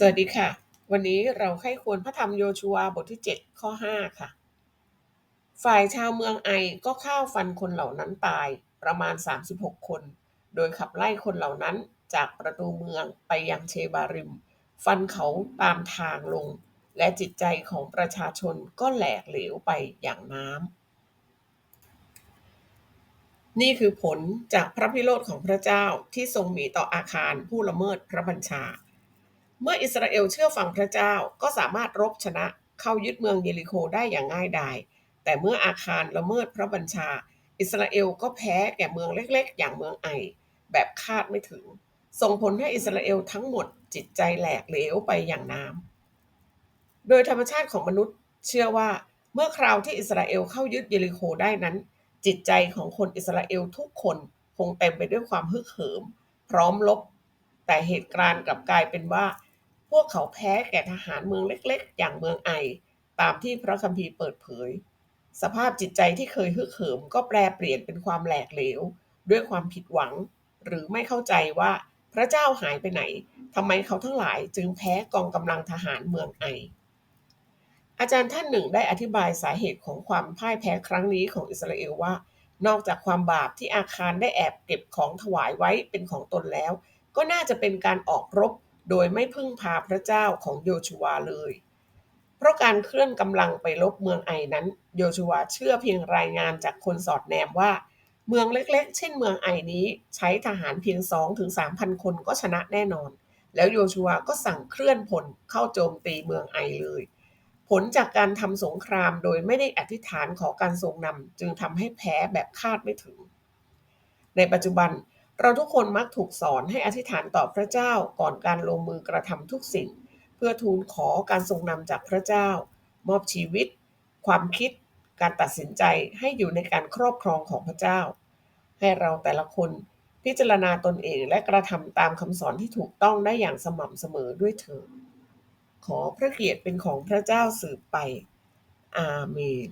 สวัสดีค่ะ วันนี้เราใคร่ควรพระธรรมโยชูวบทที่ 7 ข้อ 5 ค่ะ ฝ่ายชาวเมืองไอก็ฆ่าวฟันคนเหล่านั้นตายประมาณ 36 คน โดยขับไล่คนเหล่านั้นจากประตูเมืองไปยังเชบาริม ฟันเขาตามทางลง และจิตใจของประชาชนก็แหลกเหลวไปอย่างน้ำนี่คือผลจากพระพิโรธของพระเจ้าที่ทรงมีต่ออาคารผู้ละเมิดพระบัญชา เมื่ออิสราเอลเชื่อฟังพระเจ้าก็สามารถรบชนะเข้ายึดเมืองเยริโคได้อย่างง่ายดาย แต่เมื่ออาคารละเมิดพระบัญชา อิสราเอลก็แพ้แก่เมืองเล็กๆ อย่างเมืองไอ แบบคาดไม่ถึง ส่งผลให้อิสราเอลทั้งหมดจิตใจแหลกเหลวไปอย่างน้ำ โดยธรรมชาติของมนุษย์เชื่อว่าเมื่อคราวที่อิสราเอลเข้ายึดเยริโคได้นั้น จิตใจของคนอิสราเอลทุกคนคงเต็มไปด้วยความฮึกเหิม พร้อมลบ แต่เหตุการณ์กลับกลายเป็นว่า วกเขาแพ้แก่ทหารเมืองเล็กๆ อย่างเมืองไอ ตามที่พระคัมภีร์เปิดเผย สภาพจิตใจที่เคยฮึกเหิมก็แปลเปลี่ยนเป็นความแหลกเหลว ด้วยความผิดหวัง หรือไม่เข้าใจว่าพระเจ้าหายไปไหนทำไมเขาทั้งหลายจึงแพ้กองกำลังทหารเมืองไอ อาจารย์ท่านหนึ่งได้อธิบายสาเหตุของความพ่ายแพ้ครั้งนี้ของอิสราเอลว่า นอกจากความบาปที่อาคารได้แอบเก็บของถวายไว้เป็นของตนแล้ว ก็น่าจะเป็นการออกรบ โดยไม่พึ่งพาพระเจ้าของโยชูวาเลย เพราะการเคลื่อนกำลังไปลบเมืองไอนั้น โยชูวาเชื่อเพียงรายงานจากคนสอดแนมว่า เมืองเล็กๆ เช่นเมืองไอนี้ใช้ทหารเพียง2ถึง3,000 คนก็ชนะแน่นอน แล้วโยชูวาก็สั่งเคลื่อนพลเข้าโจมตีเมืองไอเลยผลจากการทำสงครามโดยไม่ได้อธิษฐานขอการทรงนำจึงทำให้แพ้แบบคาดไม่ถึง ในปัจจุบัน เราทุกคนมักถูกสอนให้อธิษฐานต่อพระเจ้าก่อนการลงมือกระทำทุกสิ่ง เพื่อทูลขอการทรงนำจากพระเจ้า มอบชีวิต ความคิด การตัดสินใจให้อยู่ในการครอบครองของพระเจ้า ให้เราแต่ละคนพิจารณาตนเองและกระทำตามคำสอนที่ถูกต้องได้อย่างสม่ำเสมอด้วยเถิดขอพระเกียรติเป็นของพระเจ้าสืบไป อาเมน